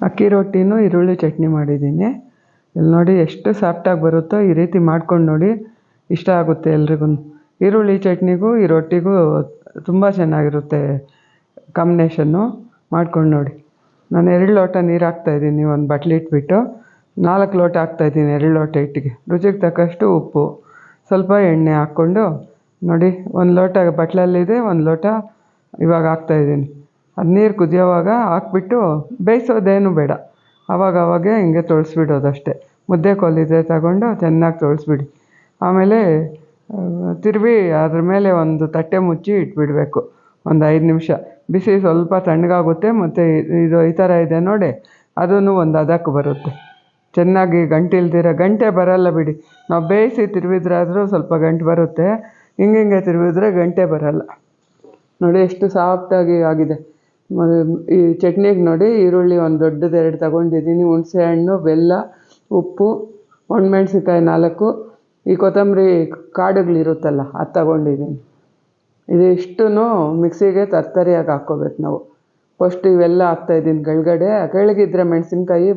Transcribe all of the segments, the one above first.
ಅಕ್ಕಿ ರೊಟ್ಟಿನೂ ಈರುಳ್ಳಿ ಚಟ್ನಿ ಮಾಡಿದ್ದೀನಿ. ಇಲ್ಲಿ ನೋಡಿ ಎಷ್ಟು ಸಾಫ್ಟಾಗಿ ಬರುತ್ತೋ ಈ ರೀತಿ ಮಾಡ್ಕೊಂಡು ನೋಡಿ ಇಷ್ಟ ಆಗುತ್ತೆ ಎಲ್ರಿಗೂ. ಈರುಳ್ಳಿ ಚಟ್ನಿಗೂ, ಈ ರೊಟ್ಟಿಗೂ ತುಂಬ ಚೆನ್ನಾಗಿರುತ್ತೆ ಕಾಂಬಿನೇಷನ್ನು ಮಾಡ್ಕೊಂಡು ನೋಡಿ. ನಾನು ಎರಡು ಲೋಟ ನೀರು ಹಾಕ್ತಾಯಿದ್ದೀನಿ ಒಂದು ಬಟ್ಲು ಇಟ್ಬಿಟ್ಟು. ನಾಲ್ಕು ಲೋಟ ಹಾಕ್ತಾಯಿದ್ದೀನಿ ಎರಡು ಲೋಟ ಇಟ್ಟಿಗೆ ರುಚಿಗೆ ತಕ್ಕಷ್ಟು ಉಪ್ಪು, ಸ್ವಲ್ಪ ಎಣ್ಣೆ ಹಾಕ್ಕೊಂಡು ನೋಡಿ. ಒಂದು ಲೋಟ ಬಟ್ಲಲ್ಲಿದೆ, ಒಂದು ಲೋಟ ಇವಾಗ ಹಾಕ್ತಾಯಿದ್ದೀನಿ ಅದು ನೀರು ಕುದಿಯೋವಾಗ ಹಾಕ್ಬಿಟ್ಟು ಬೇಯಿಸೋದೇನು ಬೇಡ. ಆವಾಗ ಹಿಂಗೆ ತೊಳ್ಸ್ಬಿಡೋದು ಅಷ್ಟೇ ಮುದ್ದೆ ಕೋಲಿದ್ರೆ ತಗೊಂಡು ಚೆನ್ನಾಗಿ ತೊಳ್ಸಿಬಿಡಿ. ಆಮೇಲೆ ತಿರುವಿ ಅದ್ರ ಮೇಲೆ ಒಂದು ತಟ್ಟೆ ಮುಚ್ಚಿ ಇಟ್ಬಿಡಬೇಕು. ಒಂದು ಐದು ನಿಮಿಷ. ಬಿಸಿ ಸ್ವಲ್ಪ ತಣ್ಣಗಾಗುತ್ತೆ ಮತ್ತು ಇದು ಈ ಥರ ಇದೆ ನೋಡಿ. ಅದೂ ಒಂದು ಅದಕ್ಕೆ ಬರುತ್ತೆ. ಚೆನ್ನಾಗಿ ಗಂಟಿಲ್ದಿರ ಗಂಟೆ ಬರಲ್ಲ ಬಿಡಿ. ನಾವು ಬೇಯಿಸಿ ತಿರುವಿದ್ರಾದರೂ ಸ್ವಲ್ಪ ಗಂಟು ಬರುತ್ತೆ. ಹಿಂಗೆ ಹಿಂಗೆ ತಿರುವಿದ್ರೆ ಗಂಟೆ ಬರಲ್ಲ. ನೋಡಿ ಎಷ್ಟು ಸಾಫ್ಟಾಗಿ ಆಗಿದೆ. ಈ ಚಟ್ನಿಗೆ ನೋಡಿ ಈರುಳ್ಳಿ ಒಂದು ದೊಡ್ಡದು ಎರಡು ತಗೊಂಡಿದ್ದೀನಿ ಹುಣಸೆ ಹಣ್ಣು, ಬೆಲ್ಲ, ಉಪ್ಪು, ಒಣಮೆಣ್ಸಿನ್ಕಾಯಿ ನಾಲ್ಕು. ಈ ಕೊತ್ತಂಬರಿ ಕಾಡುಗಳಿರುತ್ತಲ್ಲ, ಅದು ತಗೊಂಡಿದ್ದೀನಿ ಇದಿಷ್ಟೂ ಮಿಕ್ಸಿಗೆ ತರ್ತರಿಯಾಗಿ ಹಾಕ್ಕೋಬೇಕು ನಾವು. ಫಸ್ಟ್ ಇವೆಲ್ಲ ಹಾಕ್ತಾಯಿದ್ದೀನಿ ಕೆಳಗಡೆ. ಕೆಳಗಿದ್ರೆ ಮೆಣಸಿನ್ಕಾಯಿ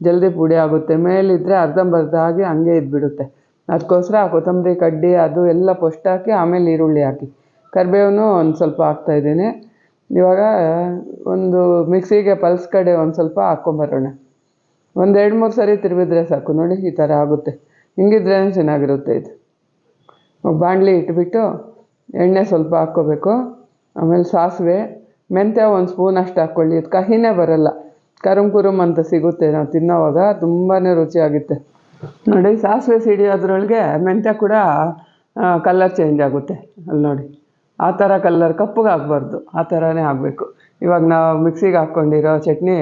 ಜಲ್ದಿ ಪುಡಿ ಆಗುತ್ತೆ. ಮೇಲಿದ್ದರೆ ಅರ್ಧಂಬರ್ಧ ಆಗಿ ಹಂಗೆ ಇದ್ಬಿಡುತ್ತೆ. ಅದಕ್ಕೋಸ್ಕರ ಆ ಕೊತ್ತಂಬರಿ ಕಡ್ಡಿ ಅದು ಎಲ್ಲ ಫಸ್ಟ್ ಹಾಕಿ, ಆಮೇಲೆ ಈರುಳ್ಳಿ ಹಾಕಿ. ಕರಿಬೇವನ್ನೂ ಒಂದು ಸ್ವಲ್ಪ ಹಾಕ್ತಾಯಿದ್ದೀನಿ ಇವಾಗ ಒಂದು ಮಿಕ್ಸಿಗೆ ಪಲ್ಸ್ ಕಡೆ ಒಂದು ಸ್ವಲ್ಪ ಹಾಕ್ಕೊಂಬರೋಣ ಒಂದು ಎರಡು ಮೂರು ಸರಿ ತಿರುವಿದ್ರೆ ಸಾಕು. ನೋಡಿ, ಈ ಥರ ಆಗುತ್ತೆ. ಹಿಂಗಿದ್ರೆ ಚೆನ್ನಾಗಿರುತ್ತೆ ಇದು? ಬಾಣಲಿ ಇಟ್ಬಿಟ್ಟು ಎಣ್ಣೆ ಸ್ವಲ್ಪ ಹಾಕ್ಕೋಬೇಕು. ಆಮೇಲೆ ಸಾಸಿವೆ, ಮೆಂತ್ಯ ಒಂದು ಸ್ಪೂನ್ ಅಷ್ಟು ಹಾಕ್ಕೊಳ್ಳಿ. ಇದು ಕಹಿನೇ ಬರಲ್ಲ. ಕರುಮ್ ಕುರುಮ್ ಅಂತ ಸಿಗುತ್ತೆ ನಾವು ತಿನ್ನೋವಾಗ. ತುಂಬಾ ರುಚಿಯಾಗುತ್ತೆ. ನೋಡಿ, ಸಾಸಿವೆ ಸಿಡಿಯೋದ್ರೊಳಗೆ ಮೆಂತ್ಯ ಕೂಡ ಕಲರ್ ಚೇಂಜ್ ಆಗುತ್ತೆ. ಅಲ್ಲಿ ನೋಡಿ. ಆ ಥರ ಕಲ್ಲರ್ ಕಪ್ಪಗೆ ಆಗಬಾರ್ದು ಆ ಥರನೇ ಆಗಬೇಕು ಇವಾಗ ನಾವು ಮಿಕ್ಸಿಗೆ ಹಾಕ್ಕೊಂಡಿರೋ ಚಟ್ನಿ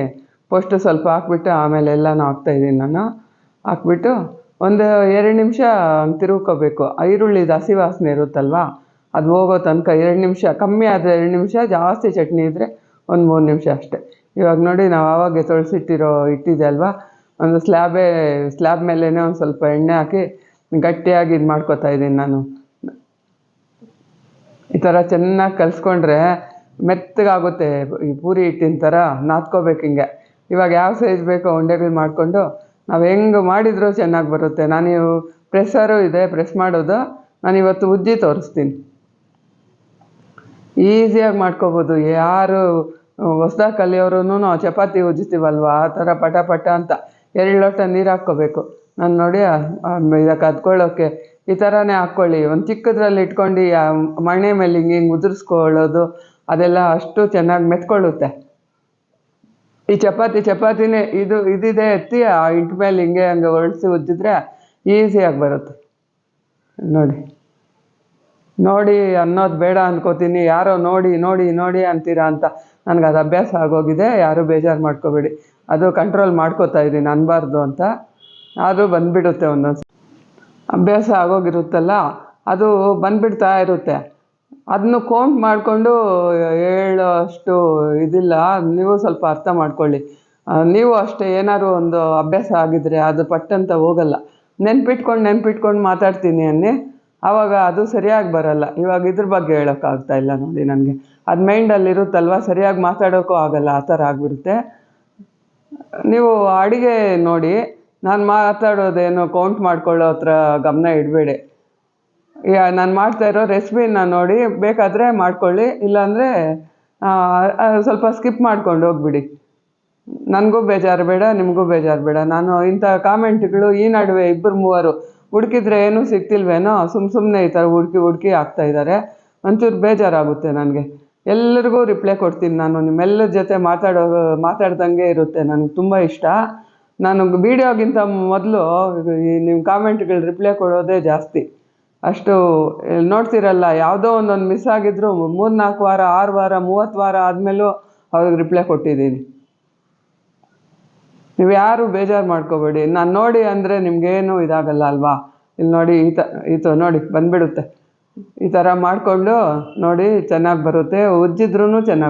ಫಸ್ಟು ಸ್ವಲ್ಪ ಹಾಕ್ಬಿಟ್ಟು ಆಮೇಲೆ ಎಲ್ಲನೂ ಹಾಕ್ತಾಯಿದ್ದೀನಿ ನಾನು. ಹಾಕ್ಬಿಟ್ಟು ಒಂದು ಎರಡು ನಿಮಿಷ ತಿರುಗ್ಕೋಬೇಕು. ಈರುಳ್ಳಿದು ಹಸಿ ವಾಸನೆ ಇರುತ್ತಲ್ವ? ಅದು ಹೋಗೋ ತನಕ ಎರಡು ನಿಮಿಷ, ಕಮ್ಮಿ ಆದರೆ ಎರಡು ನಿಮಿಷ, ಜಾಸ್ತಿ ಚಟ್ನಿ ಇದ್ದರೆ ಒಂದು ಮೂರು ನಿಮಿಷ ಅಷ್ಟೇ. ಇವಾಗ ನೋಡಿ ನಾವು ಆವಾಗೆ ತೊಳೆಸಿಟ್ಟಿರೋ ಇಟ್ಟಿದೆ ಅಲ್ವಾ? ಒಂದು ಸ್ಲ್ಯಾಬೇ ಸ್ಲ್ಯಾಬ್ ಮೇಲೇ ಒಂದು ಸ್ವಲ್ಪ ಎಣ್ಣೆ ಹಾಕಿ ಗಟ್ಟಿಯಾಗಿ ಇದು ಮಾಡ್ಕೊತಾ ಇದ್ದೀನಿ ನಾನು. ಈ ಥರ ಚೆನ್ನಾಗಿ ಕಲಿಸ್ಕೊಂಡ್ರೆ ಮೆತ್ತಗಾಗುತ್ತೆ. ಈ ಪೂರಿ ಹಿಟ್ಟಿನ ಥರ ನಾದ್ಕೋಬೇಕು ಹಿಂಗೆ. ಇವಾಗ ಯಾವ ಸೈಜ್ ಬೇಕೋ ಉಂಡೆಗಳು ಮಾಡಿಕೊಂಡು ನಾವು ಹೆಂಗೆ ಮಾಡಿದರೂ ಚೆನ್ನಾಗಿ ಬರುತ್ತೆ. ನಾನು ಪ್ರೆಸ್ಸರು ಇದೆ ಪ್ರೆಸ್ ಮಾಡೋದು, ನಾನು ಇವತ್ತು ಉಜ್ಜಿ ತೋರಿಸ್ತೀನಿ. ಈಸಿಯಾಗಿ ಮಾಡ್ಕೋಬೋದು. ಯಾರು ಹೊಸ್ದಾಗಿ ಕಲಿಯೋರು ಚಪಾತಿ ಉಜ್ಜಿತೀವಲ್ವ ಆ ಥರ ಪಟ ಪಟ ಅಂತ. ಎರಡು ಲೋಟ ನೀರು ಹಾಕ್ಕೋಬೇಕು. ನಾನು ನೋಡಿ ಇದಕ್ಕೆ ಅದ್ಕೊಳ್ಳೋಕ್ಕೆ ಈ ಥರನೇ ಹಾಕ್ಕೊಳ್ಳಿ ಒಂದು ಚಿಕ್ಕದ್ರಲ್ಲಿ ಇಟ್ಕೊಂಡು ಮಣೆ ಮೇಲೆ ಹಿಂಗೆ ಹಿಂಗೆ ಉದುರಿಸ್ಕೊಳ್ಳೋದು, ಅದೆಲ್ಲ ಅಷ್ಟು ಚೆನ್ನಾಗಿ ಮೆತ್ಕೊಳ್ಳುತ್ತೆ. ಈ ಚಪಾತಿ, ಚಪಾತಿನೇ ಇದು, ಇದಿದೆ ಎತ್ತಿ ಆ ಇಂಟ್ ಮೇಲೆ ಹಿಂಗೆ ಹಂಗೆ ಹೊರಳಿಸಿ ಉಜ್ಜಿದ್ರೆ ಈಸಿಯಾಗಿ ಬರುತ್ತೆ. ನೋಡಿ. ನೋಡಿ ಅನ್ನೋದು ಬೇಡ ಅನ್ಕೋತೀನಿ. ಯಾರೋ ನೋಡಿ ನೋಡಿ ನೋಡಿ ಅಂತೀರಾ ಅಂತ ನನಗೆ ಅದು ಅಭ್ಯಾಸ ಆಗೋಗಿದೆ. ಯಾರೂ ಬೇಜಾರು ಮಾಡ್ಕೋಬೇಡಿ. ಅದು ಕಂಟ್ರೋಲ್ ಮಾಡ್ಕೋತಾ ಇದ್ದೀನಿ ಅನ್ಬಾರ್ದು ಅಂತ. ಆದರೂ ಬಂದುಬಿಡುತ್ತೆ ಒಂದೊಂದು ಅಭ್ಯಾಸ ಆಗೋಗಿರುತ್ತಲ್ಲ, ಅದು ಬಂದುಬಿಡ್ತಾ ಇರುತ್ತೆ. ಅದನ್ನು ಕೌಂಟ್ ಮಾಡಿಕೊಂಡು ಹೇಳೋ ಅಷ್ಟು ಇದಿಲ್ಲ, ನೀವು ಸ್ವಲ್ಪ ಅರ್ಥ ಮಾಡ್ಕೊಳ್ಳಿ. ನೀವು ಅಷ್ಟೇ ಏನಾದ್ರು ಒಂದು ಅಭ್ಯಾಸ ಆಗಿದ್ರೆ ಅದು ಪಟ್ಟಂತ ಹೋಗಲ್ಲ. ನೆನ್ಪಿಟ್ಕೊಂಡು ನೆನ್ಪಿಟ್ಕೊಂಡು ಮಾತಾಡ್ತೀನಿ ಅನ್ನಿ ಆವಾಗ ಅದು ಸರಿಯಾಗಿ ಬರಲ್ಲ. ಇವಾಗ ಇದ್ರ ಬಗ್ಗೆ ಹೇಳೋಕ್ಕಾಗ್ತಾ ಇಲ್ಲ ನೋಡಿ ನನಗೆ. ಅದು ಮೈಂಡಲ್ಲಿ ಇರುತ್ತಲ್ವ, ಸರಿಯಾಗಿ ಮಾತಾಡೋಕ್ಕೂ ಆಗಲ್ಲ, ಆ ಥರ ಆಗಿಬಿಡುತ್ತೆ. ನೀವು ಅಡುಗೆ ನೋಡಿ ನಾನು ಮಾತಾಡೋದೇನು ಕೌಂಟ್ ಮಾಡ್ಕೊಳ್ಳೋ ಹತ್ರ ಗಮನ ಇಡಬೇಡಿ. ನಾನು ಮಾಡ್ತಾ ಇರೋ ರೆಸಿಪಿನ ನೋಡಿ, ಬೇಕಾದರೆ ಮಾಡ್ಕೊಳ್ಳಿ, ಇಲ್ಲಾಂದರೆ ಸ್ವಲ್ಪ ಸ್ಕಿಪ್ ಮಾಡ್ಕೊಂಡು ಹೋಗ್ಬಿಡಿ. ನನಗೂ ಬೇಜಾರು ಬೇಡ, ನಿಮಗೂ ಬೇಜಾರು ಬೇಡ. ನಾನು ಇಂಥ ಕಾಮೆಂಟ್ಗಳು ಈ ನಡುವೆ ಇಬ್ಬರು ಮೂವರು ಹುಡುಕಿದ್ರೆ ಏನೂ ಸಿಗ್ತಿಲ್ವೇನೋ ಸುಮ್ಮ ಸುಮ್ಮನೆ ಈ ಥರ ಹುಡುಕಿ ಹುಡುಕಿ ಇದ್ದಾರೆ ಒಂಚೂರು ಬೇಜಾರಾಗುತ್ತೆ ನನಗೆ. ಎಲ್ಲರಿಗೂ ರಿಪ್ಲೈ ಕೊಡ್ತೀನಿ ನಾನು. ನಿಮ್ಮೆಲ್ಲರ ಜೊತೆ ಮಾತಾಡೋ, ಮಾತಾಡ್ದಂಗೆ ಇರುತ್ತೆ. ನನಗೆ ತುಂಬ ಇಷ್ಟ. ನಾನು ವೀಡಿಯೋಗಿಂತ ಮೊದಲು ನಿಮ್ಮ ಕಾಮೆಂಟ್ಗಳು ರಿಪ್ಲೈ ಕೊಡೋದೇ ಜಾಸ್ತಿ. ಅಷ್ಟು ನೋಡ್ತಿರಲ್ಲ, ಯಾವುದೋ ಒಂದೊಂದು ಮಿಸ್ ಆಗಿದ್ರು ಮೂರು ನಾಲ್ಕು ವಾರ, ಆರು ವಾರ, ಮೂವತ್ತು ವಾರ ಆದಮೇಲೂ ಅವ್ರಿಗೆ ರಿಪ್ಲೈ ಕೊಟ್ಟಿದ್ದೀನಿ. ನೀವು ಯಾರು ಬೇಜಾರು ಮಾಡ್ಕೋಬೇಡಿ. ನಾನು ನೋಡಿ ಅಂದರೆ ನಿಮಗೇನು ಇದಾಗಲ್ಲ ಅಲ್ವಾ? ಇಲ್ಲಿ ನೋಡಿ ಈ ತ, ಈ ನೋಡಿ ಬಂದುಬಿಡುತ್ತೆ. ಈ ಥರ ಮಾಡಿಕೊಂಡು ನೋಡಿ ಚೆನ್ನಾಗಿ ಬರುತ್ತೆ ಉಜ್ಜಿದ್ರೂ ಚೆನ್ನಾಗಿ